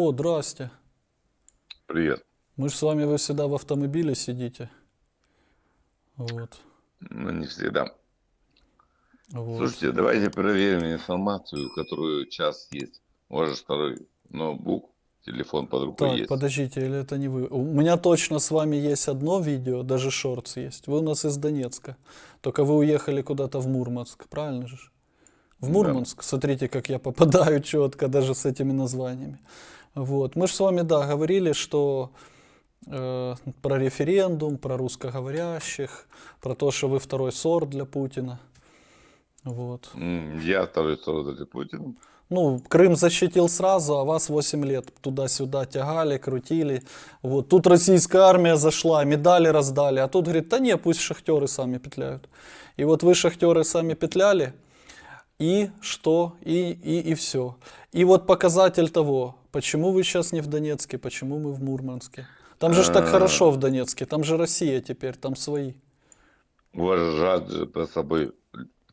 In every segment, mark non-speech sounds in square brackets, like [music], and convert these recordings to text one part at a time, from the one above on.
О, здрасте. Привет. Мы же с вами, вы всегда в автомобиле сидите. Вот. Ну, не всегда. вот. Слушайте, давайте проверим информацию, которую час есть. У вас же второй ноутбук, телефон под рукой Так, есть. подождите, или это не вы? У меня точно с вами есть одно видео, даже шортс есть. Вы у нас из Донецка. Только вы уехали куда-то в Мурманск, правильно же? В Да. Мурманск. Смотрите, как я попадаю [laughs] четко даже с этими названиями. Вот. Мы же с вами, да, говорили, что э, про референдум, про русскоговорящих, про то, что вы второй сорт для Путина. Вот. Я второй сорок для Путина. Ну, Крым защитил сразу, а вас 8 лет туда-сюда тягали, крутили. Вот. Тут российская армия зашла, медали раздали, а тут говорит, да не, пусть шахтеры сами петляют. И вот вы шахтеры сами петляли, и что, и, и, и все. И вот показатель того, почему вы сейчас не в Донецке, почему мы в Мурманске. Там же ж так А. хорошо в Донецке, там же Россия теперь, там свои. У вас же по собой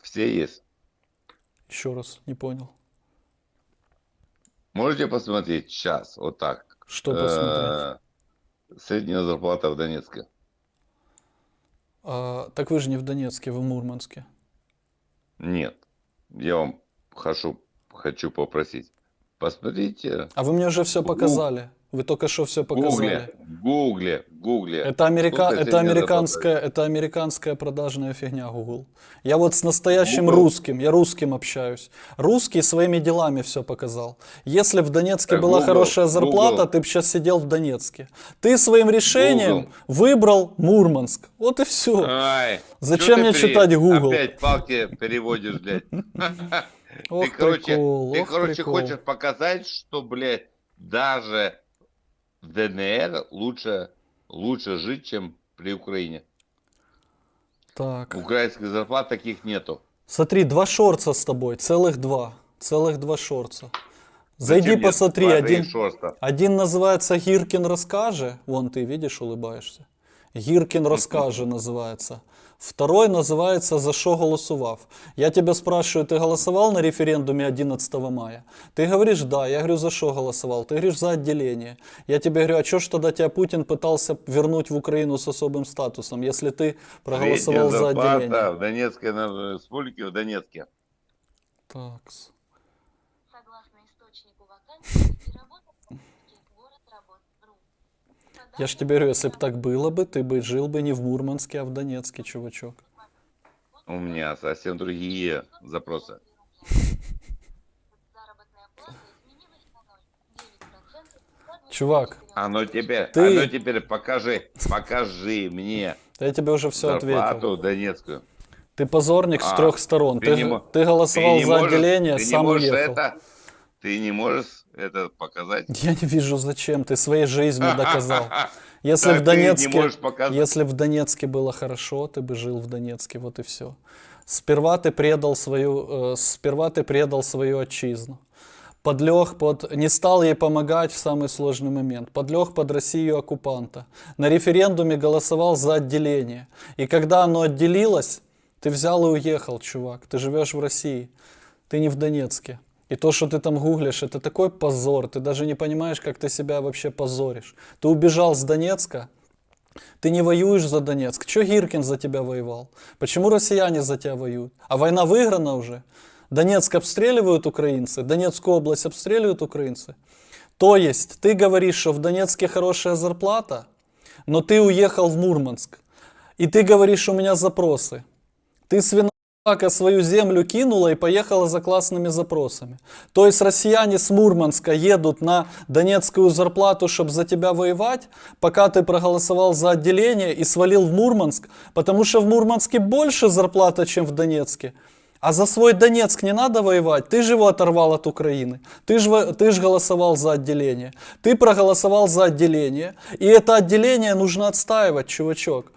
все есть. Еще раз, не понял. Можете посмотреть час, вот так. Что посмотреть? Э, Средняя зарплата в Донецке. А, так вы же не в Донецке, вы в Мурманске. Нет. Я вам хочу, хочу попросить. Посмотрите А вы мне уже все показали. Вы только что все Гугле, показали. Гугле, в Гугле. Это, америка... Это, американская, это американская продажная фигня, Google. Я вот с настоящим Google? русским, я русским общаюсь. Русский своими делами все показал. Если в Донецке Так, была Google, хорошая зарплата, Google. ты бы сейчас сидел в Донецке. Ты своим решением Google. выбрал Мурманск. Вот и все. Ай, Зачем мне пере- читать Google? Опять палки переводишь, блядь. [laughs] Ох, Ты, короче, прикол, ты, ох, короче, прикол. хочешь показать, что, блядь, даже в ДНР лучше, лучше жить, чем при Украине. Так. Украинских зарплат таких нету. Смотри, два шорца с тобой, целых два. Целых два шорца. Зайди Зачем посмотри, один, один называется Гиркин расскаже. Вон ты видишь, улыбаешься. Гиркин [laughs] расскаже называется. Второй называется «За что голосував?». Я тебя спрашиваю, ты голосовал на референдуме 11 мая? Ты говоришь «да». Я говорю, за что голосовал? Ты говоришь «за отделение». Я тебе говорю, а что ж тогда тебя Путин пытался вернуть в Украину с особым статусом, если ты проголосовал Средняя за отделение? в Донецкой Республике, в Донецке. Такс. Я ж тебе говорю, если бы так было бы, ты бы жил бы не в Мурманске, а в Донецке, чувачок. У меня совсем другие запросы. Заработная плата изменилась на 0,9%. Чувак. А ну теперь, Ты- а ну теперь покажи, покажи мне я тебе уже все ответил. донецкую. Ты позорник с А, трех сторон. ты Ты, не ты голосовал Ты не за можешь- отделение, ты не сам можешь уехал. это, ты не можешь это показать. Я не вижу, зачем. Ты своей жизнью доказал. [laughs] Если в Донецке, если в Донецке было хорошо, ты бы жил в Донецке, вот и все. Сперва ты предал свою, э, сперва ты предал свою отчизну. Подлег под, не стал ей помогать в самый сложный момент. Подлег под Россию оккупанта. На референдуме голосовал за отделение. И когда оно отделилось, ты взял и уехал, чувак. Ты живешь в России. Ты не в Донецке. И то, что ты там гуглишь, это такой позор. Ты даже не понимаешь, как ты себя вообще позоришь. Ты убежал с Донецка, ты не воюешь за Донецк. Че Гиркин за тебя воевал? Почему россияне за тебя воюют? А война выиграна уже. Донецк обстреливают украинцы, Донецкую область обстреливают украинцы. То есть ты говоришь, что в Донецке хорошая зарплата, но ты уехал в Мурманск. И ты говоришь, у меня запросы. Ты свинока свою землю кинула и поехала за классными запросами. То есть россияне с Мурманска едут на донецкую зарплату, чтобы за тебя воевать, пока ты проголосовал за отделение и свалил в Мурманск, потому что в Мурманске больше зарплата, чем в Донецке. А за свой Донецк не надо воевать, ты же его оторвал от Украины. Ты же ты ж голосовал за отделение. Ты проголосовал за отделение, и это отделение нужно отстаивать, чувачок.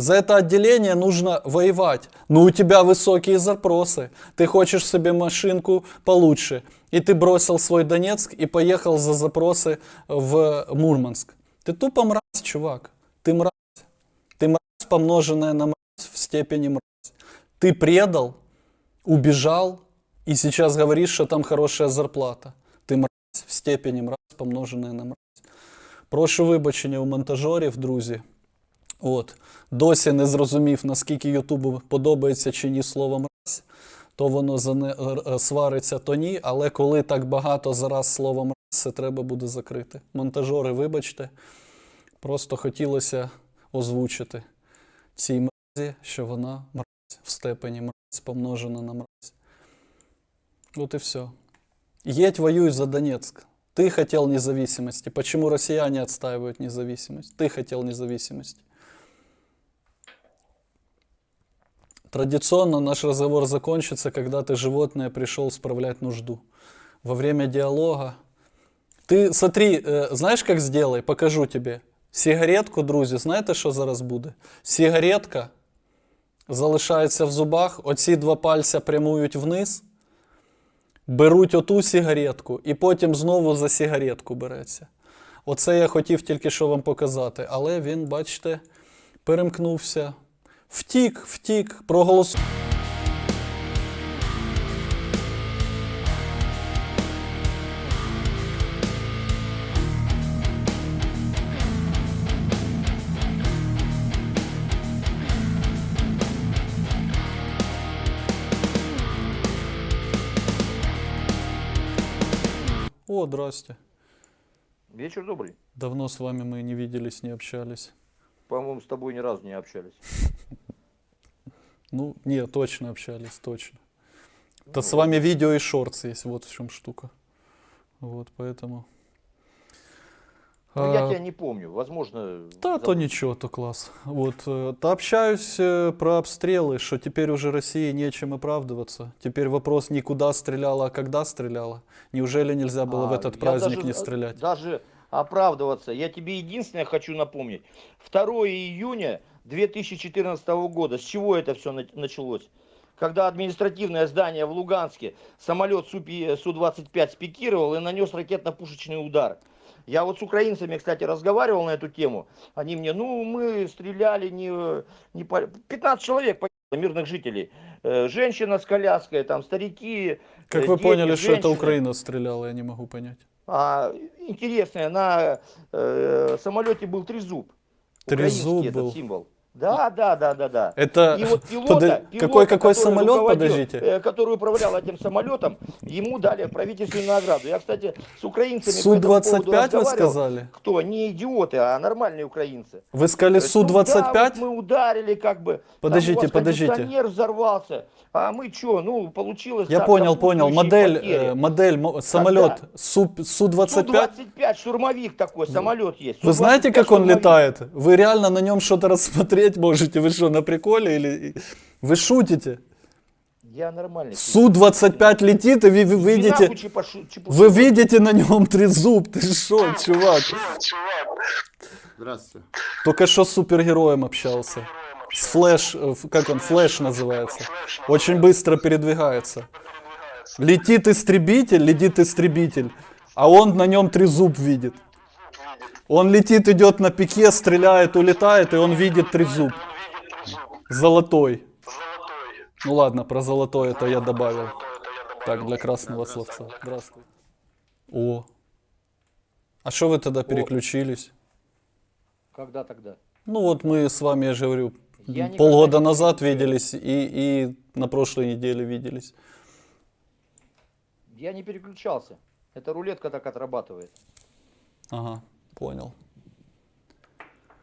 За это отделение нужно воевать. Но у тебя высокие запросы. Ты хочешь себе машинку получше. И ты бросил свой Донецк и поехал за запросы в Мурманск. Ты тупо мразь, чувак. Ты мразь. Ты мразь, помноженная на мразь в степени мразь. Ты предал, убежал и сейчас говоришь, что там хорошая зарплата. Ты мразь в степені мразь, помножене на мразь. Прошу вибачення у монтажерів, друзі. От. Досі не зрозумів, наскільки Ютубу подобається чи ні слово мразь, то воно зане... е, свариться, то ні. Але коли так багато зараз слова мразь, це треба буде закрити. Монтажери, вибачте, просто хотілося озвучити цій мразі, що вона мразь в степені мразь помножена на мразь. Вот и все. Едь, воюй за Донецк. Ты хотел независимости. Почему россияне отстаивают независимость? Ты хотел независимости. Традиционно наш разговор закончится, когда ты, животное, пришел справлять нужду. Во время диалога. Ты смотри, э, знаешь, как сделай? Покажу тебе. Сигаретку, друзі, знаєте, що зараз буде? Сигаретка залишається в зубах, оці два пальця прямують вниз, беруть оту сигаретку і потім знову за сигаретку береться. Оце я хотів тільки що вам показати, але він, бачите, перемкнувся. Втік, втік, проголосував. О, здрасте. Вечер добрый. Давно с вами мы не виделись, не общались. По-моему, с тобой ни разу не общались. [laughs] Ну, не, точно общались, точно. Ну, Да с вами видео и шортс есть, вот в чем штука. Вот, поэтому... Ну, я А, тебя не помню. Возможно... Да, то ничего, то класс. Вот, э, то общаюсь э, про обстрелы, что теперь уже России нечем оправдываться. Теперь вопрос не куда стреляла, а когда стреляла. Неужели нельзя было в А, этот я праздник даже- не стрелять? Даже оправдываться. Я тебе единственное хочу напомнить. 2 июня 2014 года. С чего это все началось? Когда административное здание в Луганске самолет Су-пи- Су-25 спикировал и нанес ракетно-пушечный удар. Я вот с украинцами, кстати, разговаривал на эту тему. Они мне, ну, мы стреляли не, не по... 15 человек погибло, мирных жителей. Э, Женщина с коляской, там старики. Как э, вы дети, поняли, что это женщины. Украина стреляла, я не могу понять. А, интересное, на э, самолете был трезуб. Трезуб Украинский этот был. символ. Да, да, да, да, да. Это И вот [laughs] пилота, Подо- пилота, какой какой самолет, подождите? э, который управлял этим самолетом, ему дали правительственную награду. Я, кстати, с украинцами по Су этому поводу 25 вы сказали? Кто? Не идиоты, а нормальные украинцы. Вы сказали Говорят, Су «Ну да, 25? вот мы ударили, как бы. там Подождите, вас подождите. взорвался. А мы что, ну, получилось Я так, понял, понял. Модель, э, модель, мо- самолет Су, Су 25. Су-25, штурмовик такой, самолет есть. Вы знаете, Су-25 как он штурмовик. летает? Вы реально на нем что-то рассмотреть можете? Вы что, на приколе или вы шутите? Я нормальный. Су 25 летит, и вы, вы Иди видите, вы видите на нем трезуб. Ты что, чувак? Здравствуйте. Только что с супергероем общался. С флэш, э, как он, флэш называется. Очень быстро передвигается. Летит истребитель, летит истребитель, а он на нем трезуб видит. Он летит, идет на пике, стреляет, улетает, и он видит трезуб. Золотой. Ну ладно, про золотой это я добавил. Так, для красного словца. Здравствуй. О. А что вы тогда переключились? Когда тогда? Ну вот мы с вами, я же говорю, Я полгода назад виделись и, и на прошлой неделе виделись. Я не переключался. Это рулетка так отрабатывает. Ага, понял.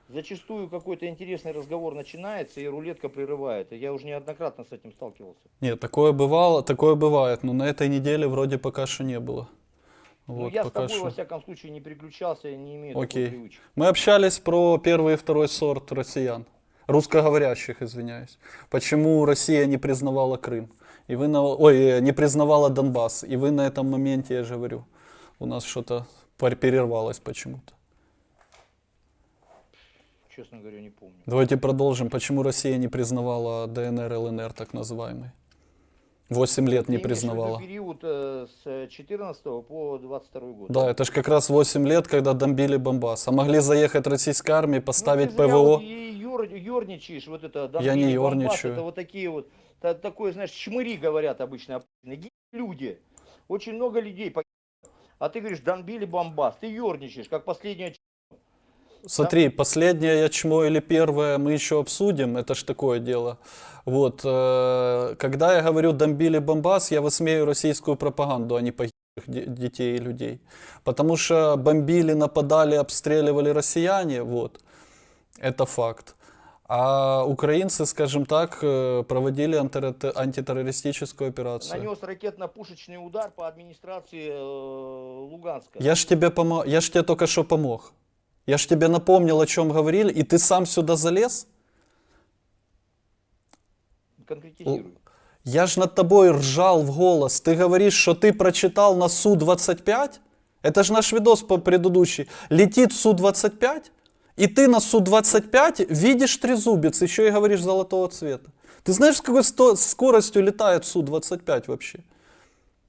Зачастую какой-то интересный разговор начинается, и рулетка прерывает. Я уже неоднократно с этим сталкивался. Нет, такое бывало, такое бывает, но на этой неделе вроде пока что не было. Но Вот, Ну, я с пока тобой, что. во всяком случае, не переключался не имею Окей. такой привычки. Мы общались про первый и второй сорт россиян, русскоговорящих, извиняюсь. Почему Россия не признавала Крым? И вы на, ой, э, не признавала Донбасс. И вы на этом моменте, я же говорю, у нас что-то перервалось почему-то. Честно говоря, не помню. Давайте продолжим. Почему Россия не признавала ДНР, ЛНР, так называемый? Восемь лет не признавала. период э, с 14 по 22 год. Да, это же как раз 8 лет, когда бомбили Бомбас. А могли заехать российская армия, Ну, поставить зря ПВО. вот юр- вот это, Я не ерничаю. Это вот такие вот, та- такое, знаешь, чмыри говорят обычно, люди. Очень много людей погибло. А ты говоришь, Донбили бомбас. Ты ерничаешь, как последняя Смотри, последнее ячмо или первое мы еще обсудим, это ж такое дело. Вот, э, когда я говорю «домбили бомбас», я высмею российскую пропаганду, а не погибших де- детей и людей. Потому что бомбили, нападали, обстреливали россияне, вот, это факт. А украинцы, скажем так, э, проводили антитерро- антитеррористическую операцию. нанес ракетно-пушечный удар по администрации э, Луганска. Я ж тебе помо... я ж тебе только что помог. Я ж тебе напомнил, о чем говорили, и ты сам сюда залез? Конкретизируй. Я ж над тобой ржал в голос. Ты говоришь, что ты прочитал на Су-25? Это же наш видос по предыдущий. Летит Су-25, и ты на Су-25 видишь трезубец, еще и говоришь золотого цвета. Ты знаешь, с какой скоростью летает Су-25 вообще?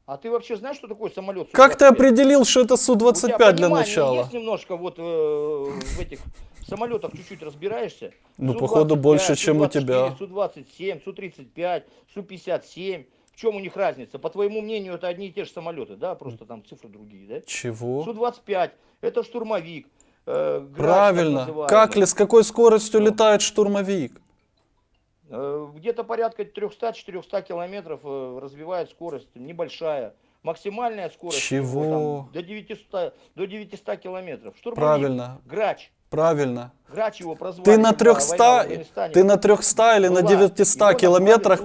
А ты вообще знаешь, что такое самолет? Как ты Су-25? определил, что это У тебя Су-25 для начала? есть немножко вот э, в этих самолетах чуть-чуть разбираешься? Ну, Су-25, походу, больше, чем у Су-24, тебя. Су-27, Су-35, Су-57. В чем у них разница? По твоему мнению, это одни и те же самолеты, да? Просто там цифры другие, да? Чего? Су-25 это штурмовик. э, грач, Правильно. Как ли, с какой скоростью летает штурмовик? Э, Где-то порядка 300-400 километров э, развивает скорость, небольшая. Максимальная скорость Чего? там до 900, до 900 километров. Штурмовик, Правильно, Грач. правильно. Грач его прозвали. Ты на когда война в 300, Афганистане ты на 300 или на была. 900 Его назвали, километрах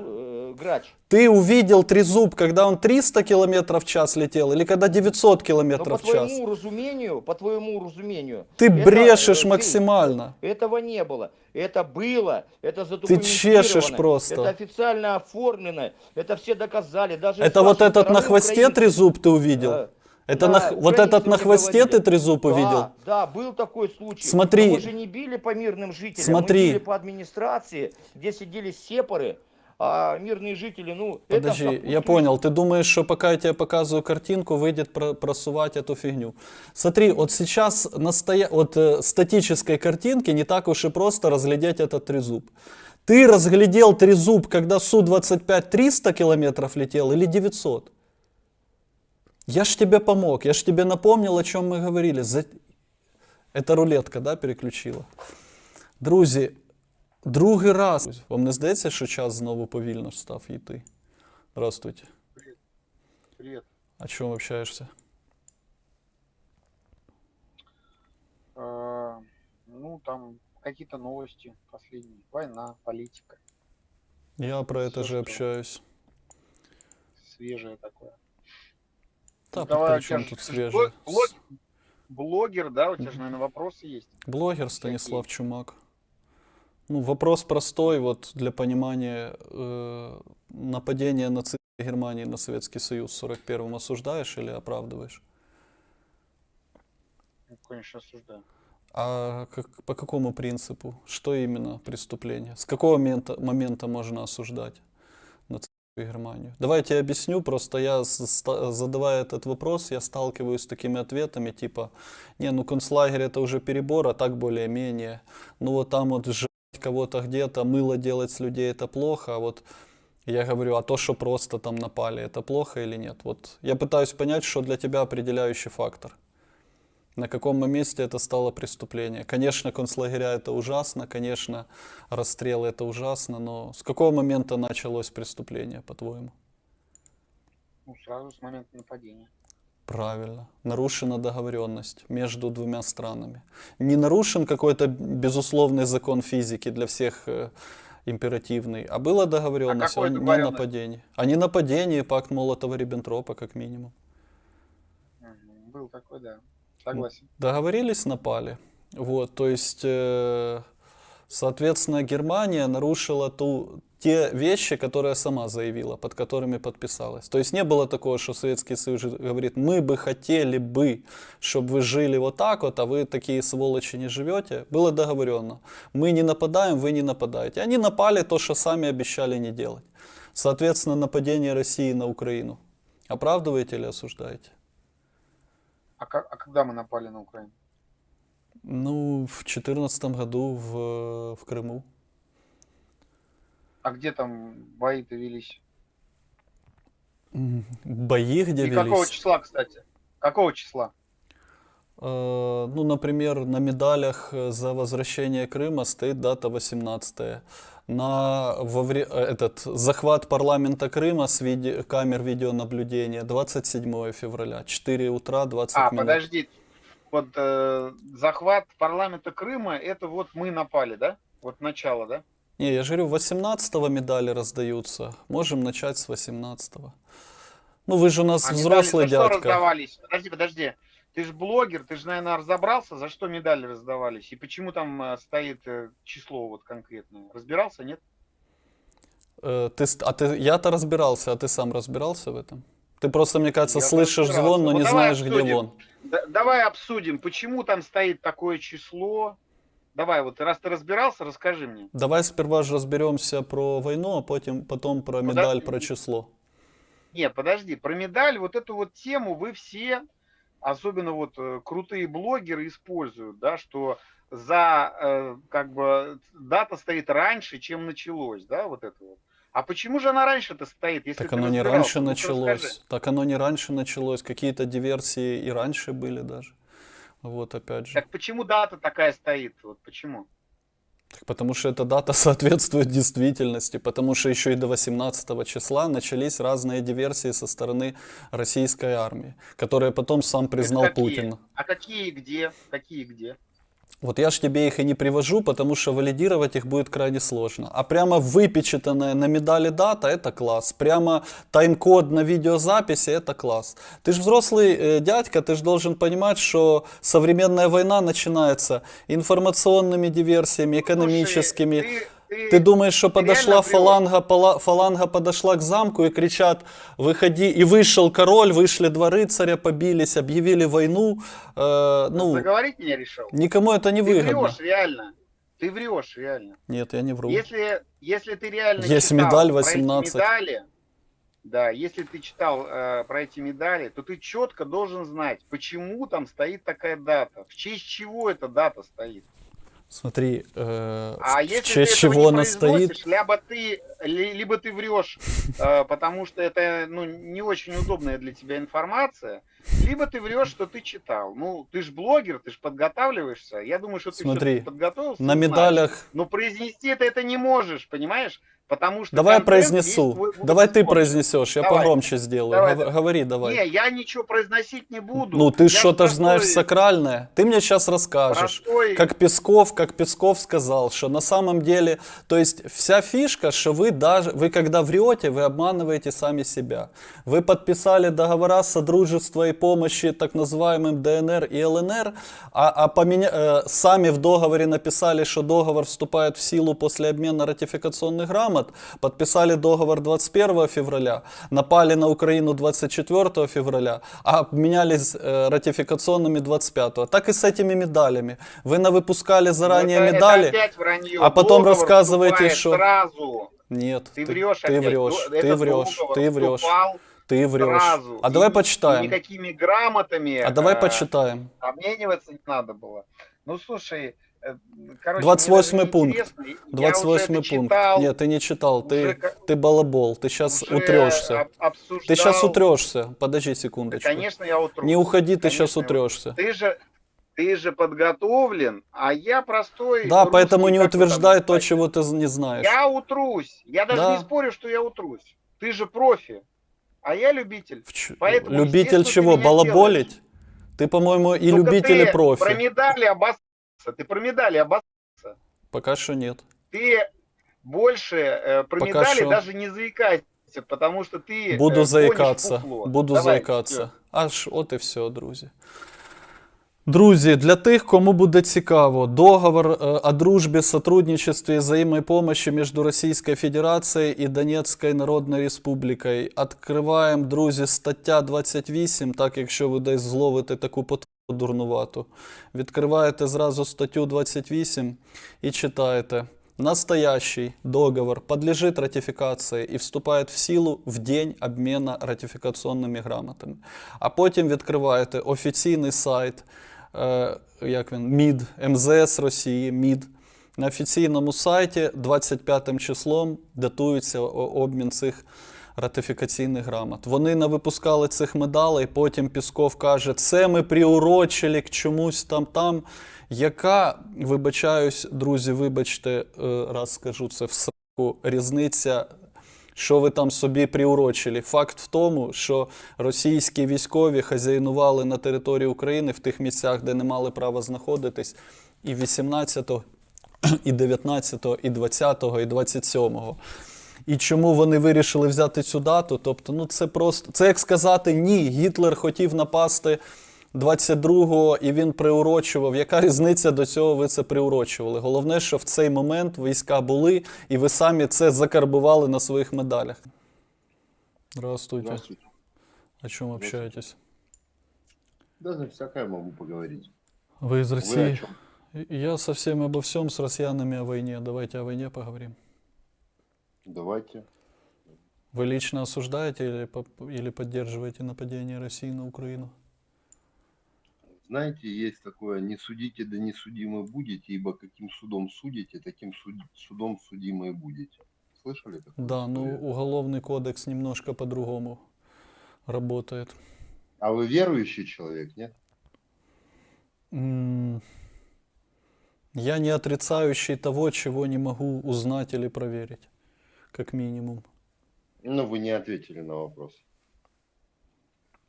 Грач. Ты увидел трезуб, когда он 300 километров в час летел, или когда 900 Но по километров в час? твоему разумению, по твоему разумению, Ты это, брешешь ты- максимально. Этого не было. Это было, это чешешь задокументировано. просто. Это официально оформлено. Это все доказали. Даже Это вот этот на хвосте украинцы. трезуб ты увидел? Да. Это Да, на, вот этот на хвосте говорили. ты трезуб Да, увидел? Да, был такой случай. Смотри. Но мы же не били по мирным жителям. Смотри. Мы били по администрации, где сидели сепары, а мирные жители, ну... это Подожди, сопутствует- я понял. Ты думаешь, что пока я тебе показываю картинку, выйдет про- просувать эту фигню. Смотри, вот сейчас настоя... вот, э, статической картинки не так уж и просто разглядеть этот трезуб. Ты разглядел трезуб, когда Су-25 300 километров летел или 900? Я ж тебе помог, я ж тебе напомнил, о чем мы говорили. За... Это рулетка, да, переключила? Друзі, другий раз. Вам не здається, що час знову повільно став йти? Здравствуйте. Привет. О чем общаешься? А, ну, там какие-то новости последние. Война, политика. Я про это Всё, же общаюсь. Свежее такое. Да, Ну, давай, при чем тут свежее? блог- блог- Блогер, да, у тебя же, наверное, вопросы есть. Блогер Станислав Чумак. Ну, вопрос простой, вот для понимания. э, нападение нацистской Германии на Советский Союз в 41-м осуждаешь или оправдываешь? Ну, конечно, осуждаю. А как, по какому принципу? Что именно преступление? С какого момента, момента можно осуждать нацистскую Германию? Давайте я объясню, просто я, задавая этот вопрос, я сталкиваюсь с такими ответами, типа, не, ну концлагерь это уже перебор, а так более-менее. Ну вот там вот сжать кого-то где-то, мыло делать с людей это плохо, а вот я говорю, а то, что просто там напали, это плохо или нет? Вот я пытаюсь понять, что для тебя определяющий фактор. На каком месте это стало преступление? Конечно, концлагеря это ужасно, конечно, расстрелы это ужасно, но с какого момента началось преступление, по-твоему? Ну, сразу с момента нападения. Правильно. Нарушена договоренность между двумя странами. Не нарушен какой-то безусловный закон физики для всех э, императивный, а была договоренность какой о. О не нападении, пакт Молотова-Риббентропа, как минимум. Был такой, да. Согласен. Договорились, напали. Вот, то есть, э, соответственно, Германия нарушила ту, те вещи, которые сама заявила, под которыми подписалась. То есть не было такого, что Советский Союз говорит, мы бы хотели бы, чтобы вы жили вот так вот, а вы такие сволочи не живете. Было договорено. Мы не нападаем, вы не нападаете. Они напали то, что сами обещали не делать. Соответственно, нападение России на Украину. Оправдываете или осуждаете? А, ка- а когда мы напали на Украину? Ну, в 2014 году в, в Крыму. А где там бои-то велись? Бои, где И какого велись? числа, кстати? Какого числа? Э, Ну, например, на медалях э, за возвращение Крыма стоит дата 18 На во вре- э, этот захват парламента Крыма с виде- камер видеонаблюдения 27 февраля, 4 утра, 20 А, минут. подожди. Вот э, захват парламента Крыма, это вот мы напали, да? Вот начало, да? Не, я же говорю, 18 медали раздаются. Можем начать с 18 Ну, вы же у нас А медали взрослый за что дядька. раздавались? Подожди, подожди. Ты же блогер, ты же, наверное, разобрался, за что медали раздавались и почему там э, стоит э, число вот конкретное. Разбирался, нет? Э, ты, а ты, я-то разбирался, а ты сам разбирался в этом? Ты просто, мне кажется, Я слышишь звон, но Вот не знаешь, где обсудим. он. Да- давай обсудим, почему там стоит такое число. Давай, вот раз ты разбирался, расскажи мне. Давай сперва же разберемся про войну, а потом, потом про Ну, медаль, да. про число. Нет, подожди, про медаль, вот эту вот тему вы все, особенно вот э, крутые блогеры используют, да, что за, э, как бы, дата стоит раньше, чем началось, да, вот это вот. А почему же она раньше-то стоит, если Так оно не раньше Ну-ка началось. расскажи. Так оно не раньше началось. Какие-то диверсии и раньше были даже. Вот опять же. Так почему дата такая стоит, вот почему? Так потому что эта дата [laughs] соответствует действительности, потому что еще и до 18 числа начались разные диверсии со стороны российской армии, которые потом сам признал какие? Путин. А какие где? Какие где? Вот я ж тебе их и не привожу, потому что валидировать их будет крайне сложно. А прямо выпечатанная на медали дата это класс. Прямо тайм-код на видеозаписи это класс. Ты же взрослый э, дядька, ты же должен понимать, что современная война начинается информационными диверсиями, экономическими. Слушай, ты- ты- Ты думаешь, что ты подошла фаланга, пола- фаланга подошла к замку и кричат, выходи, и вышел король, вышли два рыцаря, побились, объявили войну. Э, ну, Заговорить меня решил? никому это не Ты выгодно. врешь, реально. Ты врешь, реально. Нет, я не вру. Если, если ты реально Есть читал медаль про эти 18. медали, да, если ты читал э, про эти медали, то ты четко должен знать, почему там стоит такая дата, в честь чего эта дата стоит. Смотри, э, А в если честь ты чего она стоит, либо ты, ли- либо ты врешь, [laughs] э, потому что это ну, не очень удобная для тебя информация, либо ты врешь, что ты читал. Ну, ты же блогер, ты же подготавливаешься. Я думаю, что ты Смотри, подготовился. на и знаешь. медалях... Но произнести это, это не можешь, понимаешь? Потому что Давай я произнесу. есть Давай ты произнесешь, я Давай. погромче сделаю. Давай, Гов- давай. Говори давай. Не, я ничего произносить не буду. Ну, ты что-то ж знаешь простой- сакральное. Ты мне сейчас расскажешь. простой- Как Песков, как Песков сказал, что на самом деле, то есть вся фишка, что вы даже, вы когда врете, вы обманываете сами себя. Вы подписали договора содружества и помощи так называемым ДНР и ЛНР, а, а поменя- э, сами в договоре написали, что договор вступает в силу после обмена ратификационных грамот, подписали договор 21 февраля, напали на Украину 24 февраля, а обменялись э, ратификационными 25. Так и с этими медалями. Вы навыпускали заранее Ну, это- медали, Это а потом Договор рассказываете, что- Сразу. нет, Ты врешь ты опять. врешь, ты врешь, ты врешь, ты врешь. Сразу. А И давай ни- и почитаем. никакими грамотами А давай э, почитаем. обмениваться не надо было. Ну, слушай, короче, 28 мне даже пункт. неинтересно. Я 28 уже это пункт. читал, Нет, ты не читал, ты, ты балабол, ты сейчас утрешься. об- обсуждал. Ты сейчас утрешься. Подожди Да, секундочку. Конечно, я утру. Не уходи, ты Конечно, сейчас я утрешься. Ты же, ты же подготовлен, а я простой. Да, русский, поэтому не утверждай то, чего ты не знаешь. Я утрусь. Я даже Да. не спорю, что я утрусь. Ты же профи, а я любитель. Ч- Поэтому, Любитель ты чего? Балаболить? Ты, по-моему, и Только любитель, и ты профи. Про медали обоссался. Ты про медали обоссался. Пока что нет. Ты больше э, про Пока медали что. даже не заикайся, потому что ты э, Буду гонишь заикаться. фуфло. Буду Давай, заикатися. Аж от і все, друзі. Друзі, для тих, кому буде цікаво, договор е, о дружбі, сотрудничестві і взаємопомощі між Російською Федерацією і Донецькою Народною Республікою. Відкриваємо, друзі, стаття 28, так якщо ви десь зловите таку потвору Дурнувату. Відкриваєте зразу статтю 28 і читаєте. Настоящий договор подлежит ратификации и вступает в силу в день обмена ратификационными грамотами. А потім відкриваєте офіційний сайт, е, як він, МІД, МЗС Росії, МІД. На офіційному сайті 25 числом датується обмін цих ратифікаційних грамот. Вони навипускали цих медалей, потім Пісков каже, це ми приурочили к чомусь там там. Яка, вибачаюсь, друзі, вибачте, е, раз скажу це в сраку, різниця, що ви там собі приурочили? Факт в тому, що російські військові хазяйнували на території України в тих місцях, де не мали права знаходитись, і 18-го, і 19-го, і 20-го, і 27-го. І чому вони вирішили взяти цю дату? Тобто, ну це просто це як сказати ні, Гітлер хотів напасти 22-го і він приурочував. Яка різниця до цього ви це приурочували? Головне, що в цей момент війська були, і ви самі це закарбували на своїх медалях. Здравствуйте. Здравствуйте. О чем общаетесь? Да, за всякое могу поговорить. Вы из Вы России? чем? Я совсем обо всем с россиянами о войне. Давайте о войне поговорим. Давайте. Вы лично осуждаете или, или поддерживаете нападение России на Украину? Знаете, есть такое, не судите, да не судимы будете, ибо каким судом судите, таким суд- судом судимы будете. Слышали такое? Да, ну уголовный кодекс немножко по-другому работает. А вы верующий человек, нет? Я не отрицающий того, чего не могу узнать или проверить, как минимум. Ну, вы не ответили на вопрос.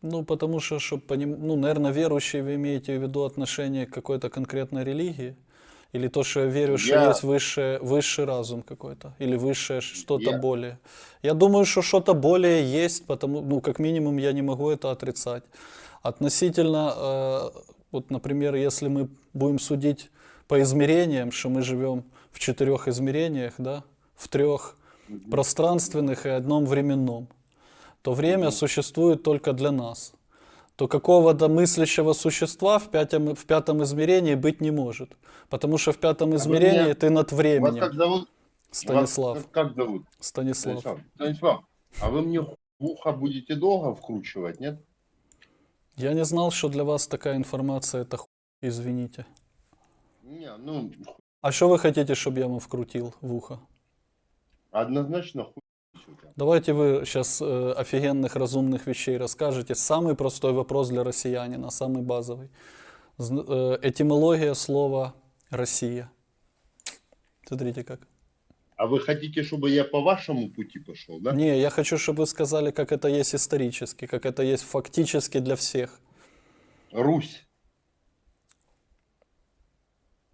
Ну, потому что, чтобы поним... ну, наверное, верующие вы имеете в виду отношение к какой-то конкретной религии? Или то, что я верю, что Я- есть высшее, высший разум какой-то? Или высшее что-то Я- более? Я думаю, что что-то более есть, потому, ну, как минимум, я не могу это отрицать. Относительно, э, вот, например, если мы будем судить по измерениям, что мы живем в четырех измерениях, да, в трех пространственных и одном временном, то время существует только для нас. То какого-то мыслящего существа в пятом, в пятом измерении быть не может. Потому что в пятом вы измерении меня- ты над Вас временем. как зовут? Станислав. Вас как зовут? Станислав. Станислав. Станислав, а вы мне в ухо будете долго вкручивать, нет? Я не знал, что для вас такая информация это хуй, извините. Не, ну, А что вы хотите, чтобы я вам вкрутил в ухо? Однозначно хуй. сюда. Давайте вы сейчас офигенных разумных вещей расскажете. Самый простой вопрос для россиянина, самый базовый. Зн- э, этимология слова «Россия». Смотрите как. А вы хотите, чтобы я по вашему пути пошел, да? Не, я хочу, чтобы вы сказали, как это есть исторически, как это есть фактически для всех. Русь.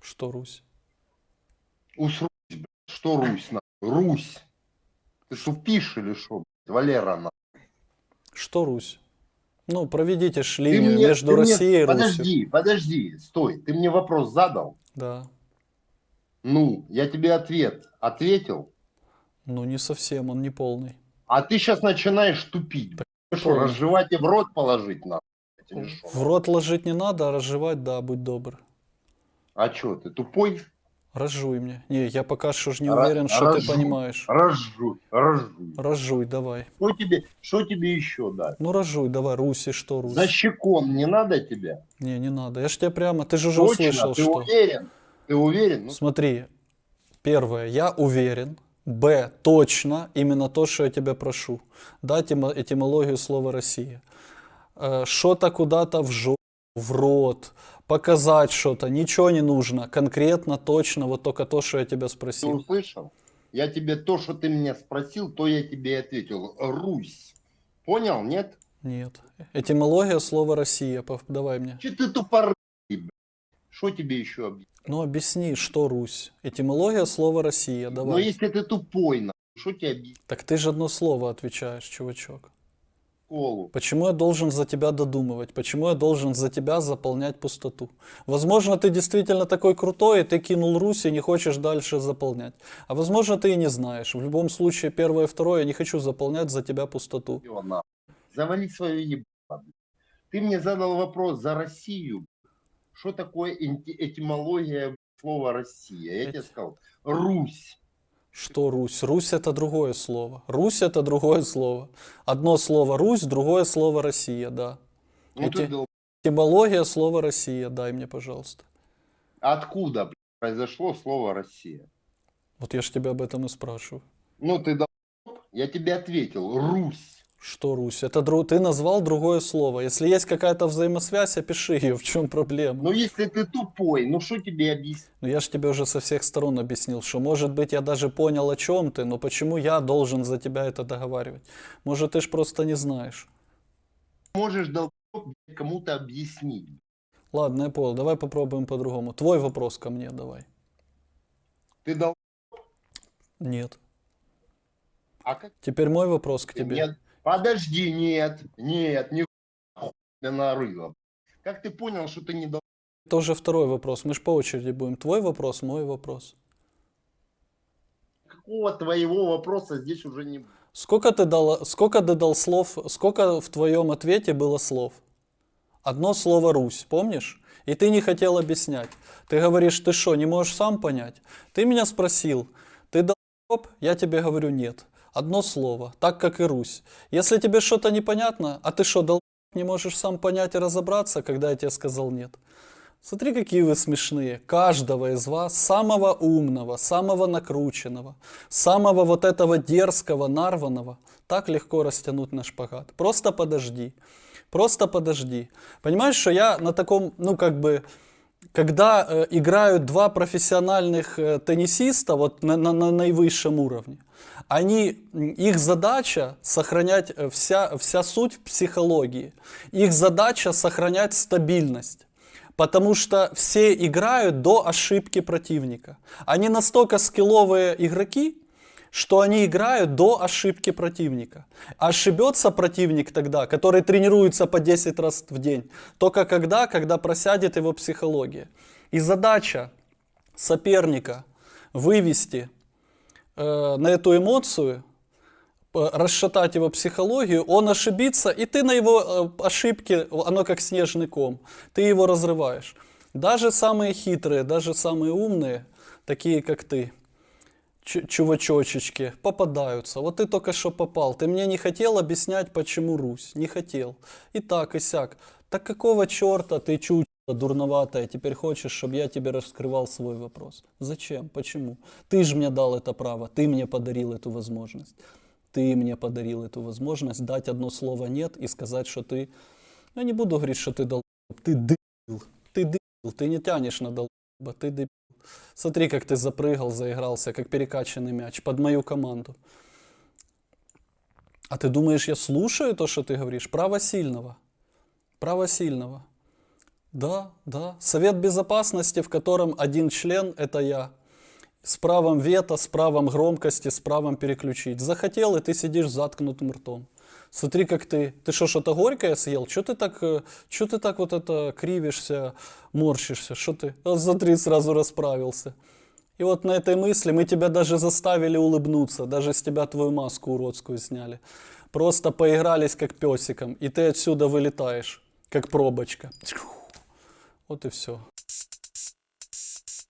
Что Русь? Ус Русь, блядь. Что Русь, нахуй? Русь. Ты тупишь или что, Валера, нахуй? Что Русь? Ну, проведите ж линию мне- между ты мне- Россией и Русью. Подожди, подожди, стой. Ты мне вопрос задал? Да. Ну, я тебе ответ ответил, Ну, не совсем, он не полный. а ты сейчас начинаешь тупить. Ты что, разжевать и в рот положить надо? В рот ложить не надо, а разжевать, да, будь добр. А что, ты тупой? Разжуй мне. Не, я пока что ж не уверен, что ты разжуй. понимаешь. Разжуй, разжуй. Разжуй, давай. Что тебе, что тебе еще дать? Ну, разжуй, давай. Руси, что Русь? За щекон не надо тебе? Не, не надо. Я ж тебя прямо... Ты же уже Точно, услышал, ты что... уверен? Ты уверен? Ну, Смотри, первое, я уверен. Б, точно, именно то, что я тебя прошу. Дать эмо- этимологию слова «Россия». Э, Что-то куда-то в жопу, в рот, показать что-то, ничего не нужно. Конкретно, точно, вот только то, что я тебя ты спросил. услышал? Я тебе то, что ты меня спросил, то я тебе и ответил. Русь. Понял, нет? Нет. Этимология слова «Россия». Давай мне. Че ты тупорый? Что тебе еще объяснить? Ну, объясни, что Русь? Этимология слова «Россия». Но Давай. если ты тупой, что тебе объяснить? Так ты же одно слово отвечаешь, чувачок. Школу. Почему я должен за тебя додумывать? Почему я должен за тебя заполнять пустоту? Возможно, ты действительно такой крутой, и ты кинул Русь и не хочешь дальше заполнять. А возможно, ты и не знаешь. В любом случае, первое и второе, я не хочу заполнять за тебя пустоту. Завали свое ебало. блядь. Ты мне задал вопрос за Россию. Что такое этимология слова Россия? Я тебе сказал. Русь. Что Русь? Русь это другое слово. Русь это другое слово. Одно слово Русь, другое слово Россия, да. Ну Эти- Этимология слова Россия, дай мне, пожалуйста. Откуда произошло слово Россия? Вот я ж тебя об этом и спрашиваю. Ну ты дол- Я тебе ответил. Русь. Что, Русь? Это дру... ты назвал другое слово. Если есть какая-то взаимосвязь, опиши ее. В чем проблема? Ну, если ты тупой, ну что тебе объяснить? Ну я же тебе уже со всех сторон объяснил, что может быть я даже понял о чем ты, но почему я должен за тебя это договаривать? Может ты ж просто не знаешь. Можешь блядь, кому-то объяснить. Ладно, я понял, давай попробуем по-другому. Твой вопрос ко мне давай. Ты дал... Нет. А как Теперь мой вопрос к тебе. Нет. Подожди, нет, нет, не ты нарыло. Как ты понял, что ты не дал? Тоже второй вопрос. Мы ж по очереди будем. Твой вопрос, мой вопрос. Какого твоего вопроса здесь уже не будет? Сколько ты дал, сколько ты дал слов, сколько в твоем ответе было слов? Одно слово «Русь», помнишь? И ты не хотел объяснять. Ты говоришь, ты что, не можешь сам понять? Ты меня спросил, ты долбоеб? Я тебе говорю нет. Одно слово, так как и Русь. Если тебе что-то непонятно, а ты что, долбоеб, не можешь сам понять и разобраться, когда я тебе сказал нет? Смотри, какие вы смешные. Каждого из вас, самого умного, самого накрученного, самого вот этого дерзкого, нарванного, так легко растянуть на шпагат. Просто подожди. Просто подожди. Понимаешь, что я на таком, ну как бы, когда э, играют два профессиональных э, теннисиста вот на, на- на наивысшем уровне, они, их задача сохранять э, вся, вся суть в психологии. Их задача сохранять стабильность. Потому что все играют до ошибки противника. Они настолько скилловые игроки, что они играют до ошибки противника. Ошибется противник тогда, который тренируется по 10 раз в день, только когда, когда просядет его психология. И задача соперника вывести э, на эту эмоцию, э, расшатать его психологию, он ошибится, и ты на его э, ошибки, оно как снежный ком, ты его разрываешь. Даже самые хитрые, даже самые умные, такие как ты, чувачочечки, попадаются. Вот ты только что попал. Ты мне не хотел объяснять, почему Русь. Не хотел. И так, и сяк. Так какого черта ты чучело дурноватая теперь хочешь, чтобы я тебе раскрывал свой вопрос? Зачем? Почему? Ты же мне дал это право. Ты мне подарил эту возможность. Ты мне подарил эту возможность дать одно слово «нет» и сказать, что ты... Я не буду говорить, что ты дал... Ты дебил. Ты дебил. Ты не тянешь на долба. Ты дебил. Смотри, как ты запрыгал, заигрался, как перекачанный мяч под мою команду. А ты думаешь, я слушаю то, что ты говоришь? Право сильного. Право сильного. Да, да. Совет безопасности, в котором один член – это я. С правом вето, с правом громкости, с правом переключить. Захотел, и ты сидишь с заткнутым ртом. Смотри, как ты. Ты что, что-то горькое съел? Что ты так, э, чё ты так вот это кривишься, морщишься? Что ты? А смотри, сразу расправился. И вот на этой мысли мы тебя даже заставили улыбнуться, даже с тебя твою маску уродскую сняли. Просто поигрались как песиком, и ты отсюда вылетаешь, как пробочка. Вот и все.